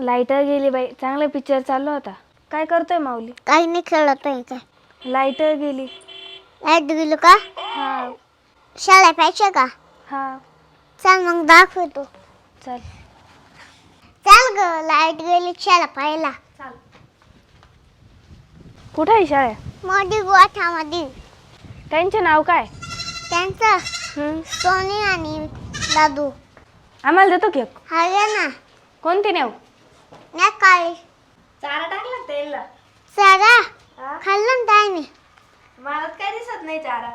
Light गेली बाई. चांगला पिक्चर चालू होता. काय करतोय माऊली? काही नाही खेळत आहे काय लाइट गेली. लाइट गेलो का? हा. शाळा पाहिजे का? हा. चल मग दाखवतो. चल. चल ग लाइट गेली शाळा पाहिला. कुठं आहे शाळा? मोठी गोठ्यामध्ये त्यांचे नाव काय? त्यांचं. सोनी आणि दादू. आम्हाला देतो केक हवे ना. कोणते नाव? नाही काळी चारा टाकला तेलला. सारा खाल्लं ना मी. मला काय दिसत नाही चारा.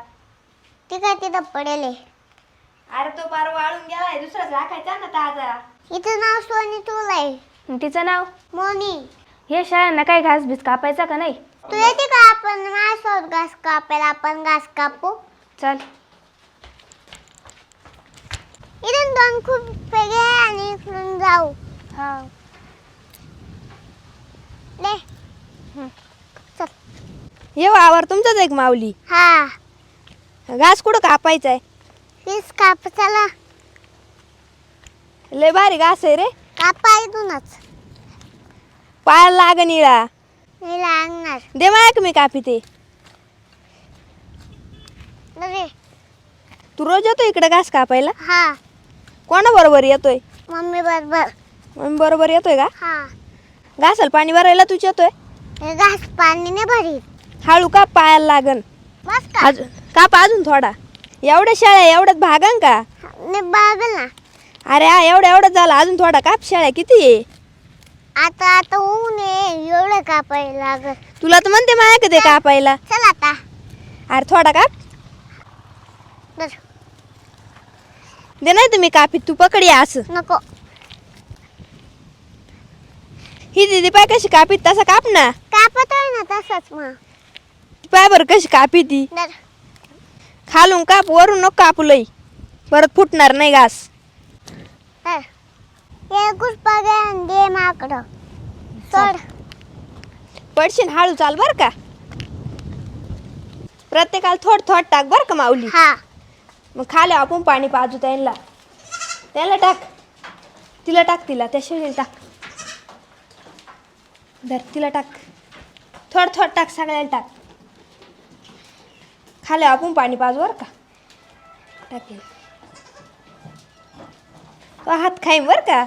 ती काय तिथं पडेल आहे. अरे तो पार वाळून गेलाय दुसराच राखायचा ना ताजा. हिचं नाव सोनी तुला आहे तिचं नाव? मोनी. हे शाळांना काय घास बीस कापायचा का नाही? तू येते का आपण? माझ्यासोबत घास कापायला आपण घास कापू? चल. इथून दोन खूप वेगळे आहे आणि इकडून जाऊ. हा. ये वावर तुमचाच एक माऊली. हा. घास कुठं कापायचा आहे? हीच काप चला. लय भारी घास आहे रे. कापा इथूनच. पायाला लाग निळा. मी लागणार. दे मायक मी कापी ते. तू रोज येतो इकडे घास कापायला? हा. कोणा बरोबर येतोय? मम्मी बरोबर. मम्मी बरोबर येतोय का? हा. घासाला पाणी भरायला तूच येतोय? हे घास पाणी नाही भरीत. हळू काप पायाला लागन. बस का अजून काप अजून थोडा. एवढ्या शाळा एवढ्यात भागन का? नाही बागल ना. अरे हा एवढं एवढं झालं. अजून थोडा काप शाळा किती आहे? आता आता ऊन आहे. एवढं कापायला लागत तुला तर म्हणते माया कधी कापायला? चल आता. अरे थोडा काप. दे नाही तुम्ही कापी तू पकडी असं. नको. ही दिदी पाय कशी कापी तसा काप ना. कापतोय ना तसंच मग. पाय बरं कशी कापी ती धर. खालून काप वरून नको कापू लई. परत फुटणार नाही घास. धर. गुसपागे दे माकडं. सोड. पडशीन हळू चाल बर का. प्रत्येकाला थोड थोड टाक बर का माऊली. हा. मग खाले आपण पाणी पाजू त्यांना. त्याला टाक. तिला टाक तिला त्या शेळीला टाक. धर तिला टाक. थोड थोड टाक सगळ्याला टाक. खाले आपण पाणी पाजू बर का? टाकेल तो हात खाईन बर का?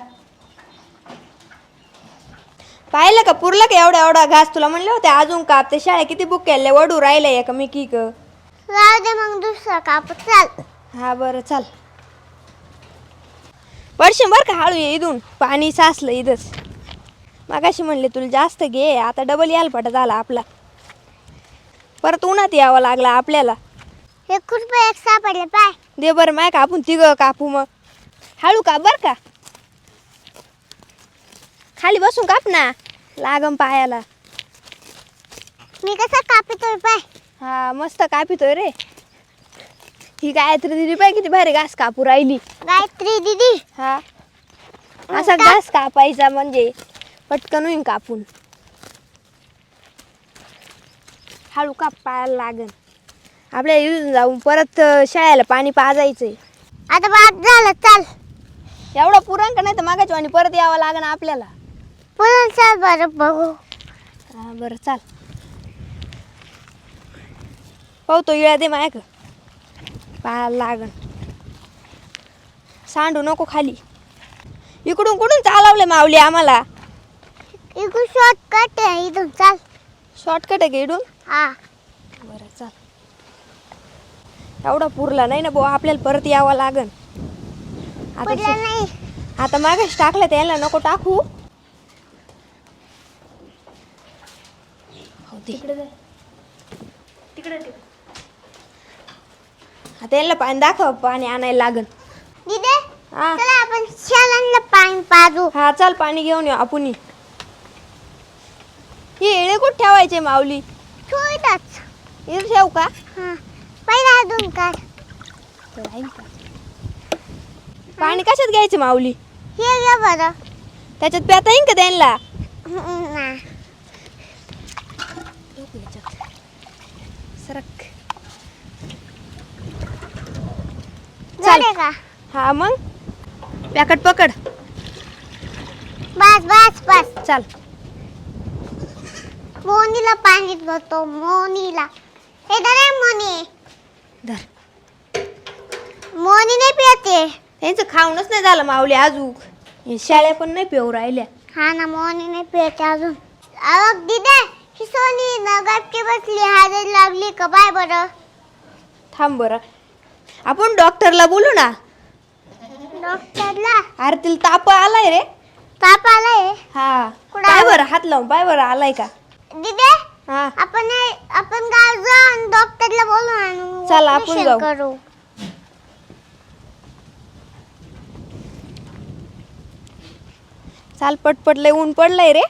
पाहिलं का? पुरलं का एवढा एवढा घास तुला म्हणले होते? अजून काप ते शाळे किती बुक केले वडू राहिले एका मी की. ग राहू दे मग दुसरं काप. चाल. हा बरं चाल. पडशे बरं का? हळू ये इथून. पाणी साचलं इथंच. मागाशी म्हणले तुला जास्त घे आता डबल यायला पटा झाला आपला. परत उन्हात यावं लागला आपल्याला. हे खुरपे एक सापडले पाय. दे बरं माय का आपण तिघं कापू मग. हळू काप बरं का. खाली बसून काप ना लागम पायाला. मी कसं कापतोय पाय. हा मस्त कापितोय रे. ही गायत्री दिली पाय किती भारी घास कापू राहिली. गायत्री दीदी. हा. असा घास कापायचा म्हणजे. पटकन होईन कापून हळू काप पायाला लागन. आपल्या इथून जाऊन परत शाळेला पाणी पाजायचंय. आता बाद झालं चाल. एवढा पुरण का नाही तर मागाच्या आणि परत यावं लागन आपल्याला? पुरण चाल बरं बघू. हा बरं चाल. पाहतो इळा दे मायक पायाला लागन. सांडू नको खाली. इकडून कुठून चालवले माऊली आम्हाला? इकडून शॉर्टकट आहे इथून चाल. शॉर्टकट आहे का इकडून? हा. बरं चाल. एवढा पुरला नाही ना भाऊ आपल्याला परत यावं लागन. आता पडलं शे- नाही. आता मागाशी टाकलं त्याला नको टाकू. हो दे. आता याला पाणी दाखव पाणी आणायला लागन. दिदे हा. चला आपण शालांना पाणी पाजू. हा चाल पाणी घेऊन येऊ आपण हे कुठे ठेवायचे माऊली? ठेवतच. इथं ठेवू का? हा. पहिला अजून काढ. तर राहील का? पाणी कशात घ्यायचं माऊली? हे घे बरं. त्याच्यात प्याता येईन का त्यांना? हम्म, ना. सरक. झाले का? हा मग. पॅकेट पकड. बस बस बस. चाल. मोनीला पाणी देतो मोनीला. हे दरे मोनी. धर. मोनी नाही पियते त्यांचं खाऊनच नाही झालं माऊली अजूक हे शाळ्या पण नाही पिऊ राहिल्या. हा ना मोनी नाही पियते अजून. अग दिदे ही सोनी ना गपची बसली हाजारी लागली का बाय बरं? थांब बरं. आपण डॉक्टरला बोलू ना. डॉक्टरला? अरे तिला ताप आलाय रे. ताप आलाय? हा. कुठं आलाय? बरं हात लावून पाय बरं आलाय का? दिदे हा. आपण आपण गाव जाऊन डॉक्टरला बोलून आणू चला, आपण operation जाऊ. करू. चाल पटपट लय ऊन पडलंय रे.